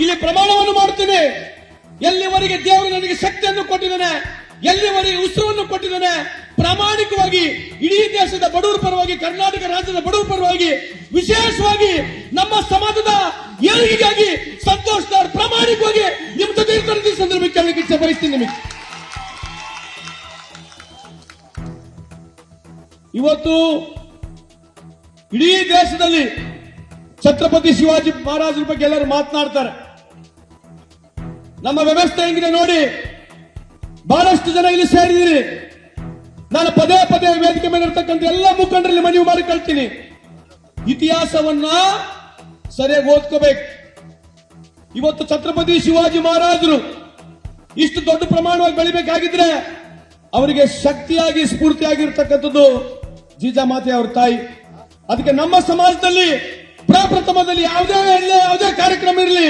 ಇಲ್ಲಿ ಪ್ರಮಾಣವನ್ನು ಮಾಡುತ್ತೇನೆ ಎಲ್ಲಿವರೆಗೆ ದೇವರು ನನಗೆ ಶಕ್ತಿಯನ್ನು ಕೊಟ್ಟಿದ್ದಾನೆ, ಎಲ್ಲಿವರೆಗೆ ಉತ್ಸವವನ್ನು ಕೊಟ್ಟಿದ್ದಾನೆ, ಪ್ರಾಮಾಣಿಕವಾಗಿ ಇಡೀ ದೇಶದ ಬಡವರ ಪರವಾಗಿ, ಕರ್ನಾಟಕ ರಾಜ್ಯದ ಬಡವರ ಪರವಾಗಿ, ವಿಶೇಷವಾಗಿ ನಮ್ಮ ಸಮಾಜದ ಏಳಿಗೆಗಾಗಿ ಸಂತೋಷದ ಪ್ರಾಮಾಣಿಕವಾಗಿ ನಿಮ್ಮ ಜೊತೆ ಇರ್ತಾರೆ ಸಂದರ್ಭಕ್ಕೆ ಇಚ್ಛೆ ಬಯಸ್ತೀನಿ ನಿಮಗೆ. ಇವತ್ತು ಇಡೀ ದೇಶದಲ್ಲಿ ಛತ್ರಪತಿ ಶಿವಾಜಿ ಮಹಾರಾಜರ ಬಗ್ಗೆ ಎಲ್ಲರೂ ಮಾತನಾಡ್ತಾರೆ. ನಮ್ಮ ವ್ಯವಸ್ಥೆ ಹೆಂಗಿದೆ ನೋಡಿ. ಬಹಳಷ್ಟು ಜನ ಇಲ್ಲಿ ಸೇರಿದಿರಿ ನಾನು ಪದೇ ಪದೇ ವೇದಿಕೆ ಮೇಲೆ ಇರ್ತಕ್ಕಂಥ ಎಲ್ಲ ಮುಖಂಡರಲ್ಲಿ ಮನವಿ ಮಾಡಿ ಕಳ್ತೀನಿ. ಇತಿಹಾಸವನ್ನ ಸರಿಯಾಗಿ ಓದ್ಕೋಬೇಕು. ಇವತ್ತು ಛತ್ರಪತಿ ಶಿವಾಜಿ ಮಹಾರಾಜರು ಇಷ್ಟು ದೊಡ್ಡ ಪ್ರಮಾಣವಾಗಿ ಬೆಳಿಬೇಕಾಗಿದ್ರೆ ಅವರಿಗೆ ಶಕ್ತಿಯಾಗಿ ಸ್ಫೂರ್ತಿಯಾಗಿರ್ತಕ್ಕಂಥದ್ದು ಜೀಜಾಮಾತೆ ಅವ್ರ ತಾಯಿ. ಅದಕ್ಕೆ ನಮ್ಮ ಸಮಾಜದಲ್ಲಿ ಪ್ರಪ್ರಥಮದಲ್ಲಿ ಯಾವುದೇ ಯಾವುದೇ ಕಾರ್ಯಕ್ರಮ ಇರಲಿ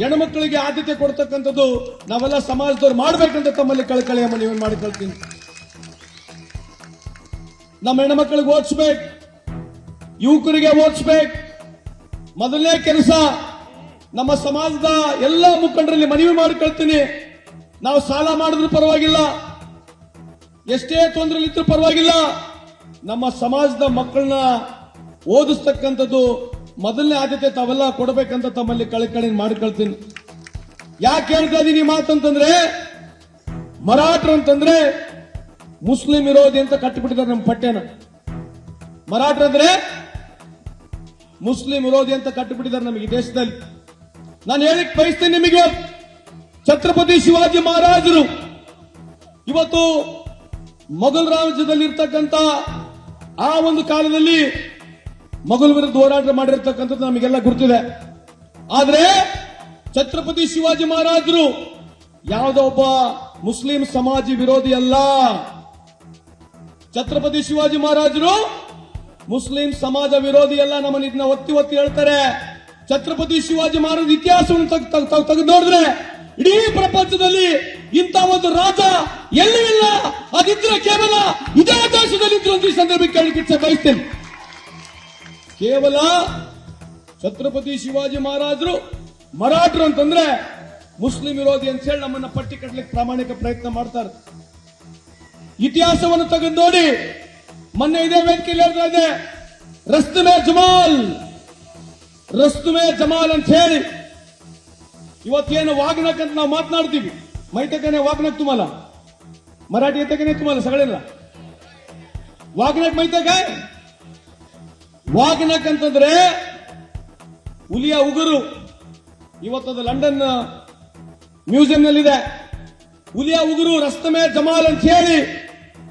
ಹೆಣ್ಮಕ್ಳಿಗೆ ಆದ್ಯತೆ ಕೊಡ್ತಕ್ಕಂಥದ್ದು ನಾವೆಲ್ಲ ಸಮಾಜದವ್ರು ಮಾಡ್ಬೇಕಂತ ತಮ್ಮಲ್ಲಿ ಕಳಕಳಿಯ ಮನವಿ ಮಾಡಿ ಕಳ್ತೀನಿ. ನಮ್ಮ ಹೆಣ್ಮಕ್ಳಿಗೆ ಓದಿಸ್ಬೇಕು. ಯುವಕರಿಗೆ ಓದಿಸ್ಬೇಕು. ಮೊದಲನೇ ಕೆಲಸ ನಮ್ಮ ಸಮಾಜದ ಎಲ್ಲ ಮುಖಂಡರಲ್ಲಿ ಮನವಿ ಮಾಡಿಕೊಳ್ತೀನಿ ನಾವು ಸಾಲ ಮಾಡಿದ್ರು ಪರವಾಗಿಲ್ಲ. ಎಷ್ಟೇ ತೊಂದರೆ ಇದ್ರೂ ಪರವಾಗಿಲ್ಲ. ನಮ್ಮ ಸಮಾಜದ ಮಕ್ಕಳನ್ನ ಓದಿಸ್ತಕ್ಕಂಥದ್ದು ಮೊದಲನೇ ಆದ್ಯತೆ ತಾವೆಲ್ಲ ಕೊಡಬೇಕಂತ ತಮ್ಮಲ್ಲಿ ಕಳಕಳಿ ಮಾಡಿಕೊಳ್ತೀನಿ. ಯಾಕೆ ಹೇಳ್ತಾ ಇದೀನಿ ಮಾತಂತಂದ್ರೆ, ಮರಾಠರು ಅಂತಂದ್ರೆ ಮುಸ್ಲಿಂ ವಿರೋಧಿ ಅಂತ ಕಟ್ಟಿಬಿಟ್ಟಿದ್ದಾರೆ ನಮ್ಮ ಪಠ್ಯನ ಮರಾಠರಂದ್ರೆ ಮುಸ್ಲಿಂ ವಿರೋಧಿ ಅಂತ ಕಟ್ಟಿಬಿಟ್ಟಿದ್ದಾರೆ ನಮಗೆ ದೇಶದಲ್ಲಿ. ನಾನು ಹೇಳಿಕ್ ಬಯಸ್ತೇನೆ ನಿಮಗೆ, ಛತ್ರಪತಿ ಶಿವಾಜಿ ಮಹಾರಾಜರು. ಇವತ್ತು ಮೊಘಲ್ ರಾಜ್ಯದಲ್ಲಿ ಇರ್ತಕ್ಕಂತ ಆ ಒಂದು ಕಾಲದಲ್ಲಿ ಮೊಘಲ್ ವಿರುದ್ಧ ಹೋರಾಟ ಮಾಡಿರ್ತಕ್ಕಂಥದ್ದು ನಮಗೆಲ್ಲ ಗುರ್ತಿದೆ. ಆದ್ರೆ ಛತ್ರಪತಿ ಶಿವಾಜಿ ಮಹಾರಾಜರು ಯಾವುದೋ ಒಬ್ಬ ಮುಸ್ಲಿಂ ಸಮಾಜ ವಿರೋಧಿ ಅಲ್ಲ. ಛತ್ರಪತಿ ಶಿವಾಜಿ ಮಹಾರಾಜರು ಮುಸ್ಲಿಂ ಸಮಾಜ ವಿರೋಧಿ ಅಲ್ಲ ನಮ್ಮನ್ನ ಇದನ್ನ ಒತ್ತಿ ಒತ್ತಿ ಹೇಳ್ತಾರೆ. ಛತ್ರಪತಿ ಶಿವಾಜಿ ಮಹಾರಾಜ್ ಇತಿಹಾಸವನ್ನು ತೆಗ್- ತೆಗ್- ತೆಗ್- ತೆಗೆದು ನೋಡಿದ್ರೆ ಇಡೀ ಪ್ರಪಂಚದಲ್ಲಿ ಇಂಥ ಒಂದು ರಾಜ ಎಲ್ಲಿ ಇಲ್ಲ? ಅದಿದ್ರೆ ಕೇವಲ ಇದೇ ದೇಶದಲ್ಲಿ ಇದ್ರು ಈ ಸಂದರ್ಭಕ್ಕೆ ಬಯಸ್ತೇನೆ. ಕೇವಲ ಛತ್ರಪತಿ ಶಿವಾಜಿ ಮಹಾರಾಜರು ಮರಾಠರು ಅಂತಂದ್ರೆ ಮುಸ್ಲಿಂ ವಿರೋಧಿ ಅಂತ ಹೇಳಿ ನಮ್ಮನ್ನ ಪಟ್ಟಿ ಕಟ್ಟಲಿಕ್ಕೆ ಪ್ರಾಮಾಣಿಕ ಪ್ರಯತ್ನ ಮಾಡ್ತಾರೆ. ಇತಿಹಾಸವನ್ನು ತೆಗೆದು ನೋಡಿ ಮೊನ್ನೆ ಇದೇ ವೇದಿಕೆಯಲ್ಲಿ ಹೇಳ್ತಾ ಇದೆ ರಸ್ತು ಮೇ ಜಮಾಲ್, ರಸ್ತು ಮೇ ಜಮಾಲ್ ಅಂತ ಹೇಳಿ. ಇವತ್ತೇನು ವಾಗ್ನಕ್ ಅಂತ ನಾವು ಮಾತನಾಡ್ತೀವಿ. ಮೈತಕನೆ ವಾಗ್ನಕ್ ತುಮಲ. ಮರಾಠಿ ಎತ್ತಕನೆ ತುಮಲ, ಸಗಳಿಲ್ಲ. ವಾಗ್ನಕ್ ಮೈತಕ? ವಾಗ್ನಕ್ ಅಂತಂದ್ರೆ ಹುಲಿಯ ಉಗುರು. ಇವತ್ತದು ಲಂಡನ್ ಮ್ಯೂಸಿಯಂನಲ್ಲಿದೆ. ಹುಲಿಯ ಉಗುರು ರಸ್ತೆ ಮೇ ಜಮಾಲ್ ಅಂತ ಹೇಳಿ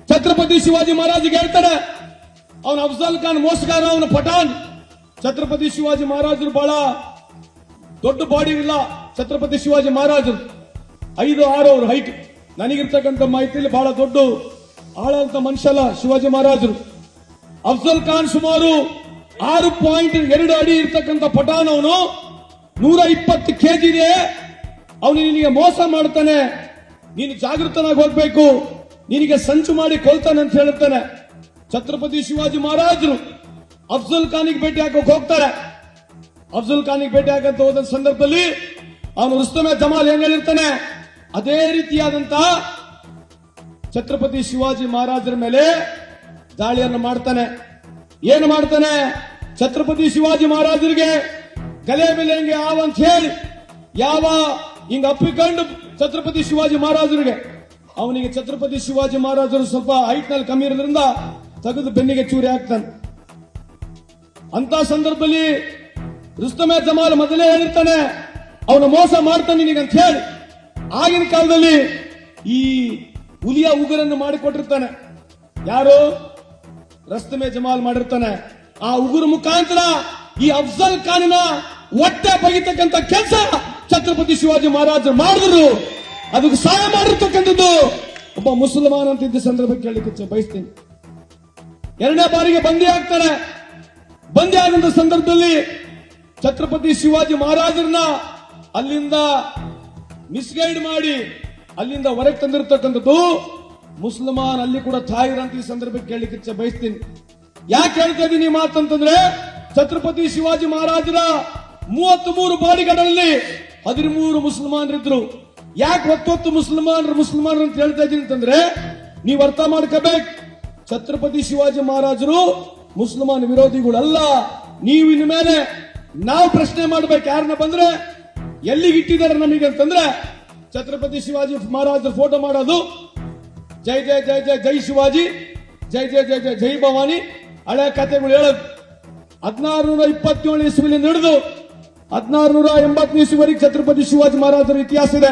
ಛತ್ರಪತಿ ಶಿವಾಜಿ ಮಹಾರಾಜಿಗೆ ಹೇಳ್ತಾನೆ. ಅವನ ಅಫ್ಜಲ್ ಖಾನ್ ಮೋಸಗಾರ ಅವನ ಪಠಾನ್ ಛತ್ರಪತಿ ಶಿವಾಜಿ ಮಹಾರಾಜರು ಬಹಳ ದೊಡ್ಡ ಬಾಡಿ ಇಲ್ಲ. ಛತ್ರಪತಿ ಶಿವಾಜಿ ಮಹಾರಾಜರು ಐದು, ಆರು ಅವ್ರ ಹೈಟ್ ನನಗಿರ್ತಕ್ಕಂಥ ಮಾಹಿತಿಯಲ್ಲಿ ಬಹಳ ದೊಡ್ಡ ಆಳಂತ ಮನುಷ್ಯಲ್ಲ ಶಿವಾಜಿ ಮಹಾರಾಜರು. ಅಫ್ಜಲ್ ಖಾನ್ ಸುಮಾರು ಆರು ಪಾಯಿಂಟ್ ಎರಡು ಅಡಿ ಇರ್ತಕ್ಕಂಥ ಅವನು. ನೂರ ಇಪ್ಪತ್ತು ಕೆಜಿ ಇದೆ. ಅವನು ನಿನಗೆ ಮೋಸ ಮಾಡ್ತಾನೆ. ನೀನು ಜಾಗೃತನಾಗಿ ಹೋಗ್ಬೇಕು. ನಿನಗೆ ಸಂಚು ಮಾಡಿ ಕೊಲ್ತಾನೆ ಅಂತ ಹೇಳುತ್ತಾನೆ. ಛತ್ರಪತಿ ಶಿವಾಜಿ ಮಹಾರಾಜರು ಅಫ್ಜಲ್ ಖಾನಿಗೆ ಭೇಟಿ ಹಾಕೋಕೆ ಹೋಗ್ತಾರೆ. ಅಫ್ಜಲ್ ಖಾನಿಗೆ ಭೇಟಿ ಹಾಕಂತ ಹೋದ ಸಂದರ್ಭದಲ್ಲಿ ಅವನು ಉಸ್ತಮೆ ಜಮಾಲ್ ಏನ್ ಹೇಳಿರ್ತಾನೆ? ಅದೇ ರೀತಿಯಾದಂತ ಛತ್ರಪತಿ ಶಿವಾಜಿ ಮಹಾರಾಜರ ಮೇಲೆ ದಾಳಿಯನ್ನು ಮಾಡ್ತಾನೆ. ಏನು ಮಾಡ್ತಾನೆ? ಛತ್ರಪತಿ ಶಿವಾಜಿ ಮಹಾರಾಜರಿಗೆ ಗಲೆ ಮೇಲೆ ಹೆಂಗೆ ಆವ ಅಂತ ಹೇಳಿ, ಯಾವ ಹಿಂಗ ಅಪ್ಪಿಕೊಂಡು ಛತ್ರಪತಿ ಶಿವಾಜಿ ಮಹಾರಾಜರಿಗೆ. ಅವನಿಗೆ ಛತ್ರಪತಿ ಶಿವಾಜಿ ಮಹಾರಾಜರು ಸ್ವಲ್ಪ ಹೈಟ್ನಲ್ಲಿ ಕಮ್ಮಿ ಇರೋದ್ರಿಂದ ತೆಗೆದು ಬೆನ್ನಿಗೆ ಚೂರಿ ಹಾಕ್ತಾನೆ. ಅಂತ ಸಂದರ್ಭದಲ್ಲಿ ರುಸ್ತಮೆ ಜಮಾಲ್ ಮೊದಲೇ ಹೇಳಿರ್ತಾನೆ, ಅವನು ಮೋಸ ಮಾಡ್ತಾನೆ ಅಂತ ಹೇಳಿ. ಆಗಿನ ಕಾಲದಲ್ಲಿ ಈ ಹುಲಿಯ ಉಗುರನ್ನು ಮಾಡಿಕೊಟ್ಟಿರ್ತಾನೆ. ಯಾರು? ರಸ್ತಮೆ ಜಮಾಲ್ ಮಾಡಿರ್ತಾನೆ. ಆ ಉಗುರು ಮುಖಾಂತರ ಈ ಅಫ್ಜಲ್ ಖಾನಿನ ಹೊಟ್ಟೆ ಬಗಿತಕ್ಕಂತ ಕೆಲಸ ಛತ್ರಪತಿ ಶಿವಾಜಿ ಮಹಾರಾಜರು ಮಾಡಿದ್ರು. ಅದಕ್ಕೆ ಸಹಾಯ ಮಾಡಿರ್ತಕ್ಕಂಥದ್ದು. ಒಬ್ಬ ಮುಸಲ್ಮಾನ್ ಅಂತ ಇದ್ದ ಸಂದರ್ಭಕ್ಕೆ ಕೇಳಲಿಕ್ಕೆ ಬಯಸ್ತೀನಿ. ಎರಡನೇ ಬಾರಿಗೆ ಬಂದಿ ಆಗ್ತಾರೆ. ಬಂದಿ ಆದಂತ ಸಂದರ್ಭದಲ್ಲಿ ಛತ್ರಪತಿ ಶಿವಾಜಿ ಮಹಾರಾಜರನ್ನ ಅಲ್ಲಿಂದ ಮಿಸ್ಗೈಡ್ ಮಾಡಿ ಅಲ್ಲಿಂದ ಹೊರಗೆ ತಂದಿರತಕ್ಕಂಥದ್ದು ಮುಸಲ್ಮಾನ್ ಅಲ್ಲಿ ಕೂಡ ಅಂತ ಈ ಸಂದರ್ಭಕ್ಕೆ ಕೇಳಲಿಕ್ಕೆ ಬಯಸ್ತೀನಿ. ಯಾಕೆ ಹೇಳ್ತಾ ಇದ್ದೀನಿ ಮಾತಂತಂದ್ರೆ, ಛತ್ರಪತಿ ಶಿವಾಜಿ ಮಹಾರಾಜರ ಮೂವತ್ತ್ ಮೂರು ಬಾಡಿಗಳಲ್ಲಿ ಹದಿಮೂರು ಮುಸಲ್ಮಾನರಿದ್ರು. ಯಾಕೆ ಹೊತ್ತೊತ್ತು ಮುಸಲ್ಮಾನರು ಮುಸಲ್ಮಾನರು ಅಂತ ಹೇಳ್ತಾ ಇದ್ದೀನಿ ಅಂತಂದ್ರೆ, ನೀವು ಅರ್ಥ ಮಾಡ್ಕೋಬೇಕು. ಛತ್ರಪತಿ ಶಿವಾಜಿ ಮಹಾರಾಜರು ಮುಸಲ್ಮಾನ್ ವಿರೋಧಿಗಳಲ್ಲ. ನೀವು ಇನ್ನು ಮೇಲೆ ನಾವು ಪ್ರಶ್ನೆ ಮಾಡ್ಬೇಕು ಯಾರನ್ನ ಬಂದ್ರೆ, ಎಲ್ಲಿಗೆ ಇಟ್ಟಿದ್ದಾರೆ ನಮಗೆ ಅಂತಂದ್ರೆ, ಛತ್ರಪತಿ ಶಿವಾಜಿ ಮಹಾರಾಜರು ಫೋಟೋ ಮಾಡೋದು ಜೈ ಜೈ ಜೈ ಜೈ ಜೈ ಶಿವಾಜಿ, ಜೈ ಜೈ ಜೈ ಜೈ ಜೈ ಭವಾನಿ. ಹಳೆ ಕಥೆಗಳು ಹೇಳೋದು. ಹದಿನಾರು ನೂರ ಇಪ್ಪತ್ತೇಳು ಇಸ್ವಿಲಿ ನಡೆದು ಹದಿನಾರು ನೂರ ಎಂಬತ್ತನೇ ಇಸ್ವಿವರೆಗೆ ಛತ್ರಪತಿ ಶಿವಾಜಿ ಮಹಾರಾಜರ ಇತಿಹಾಸ ಇದೆ.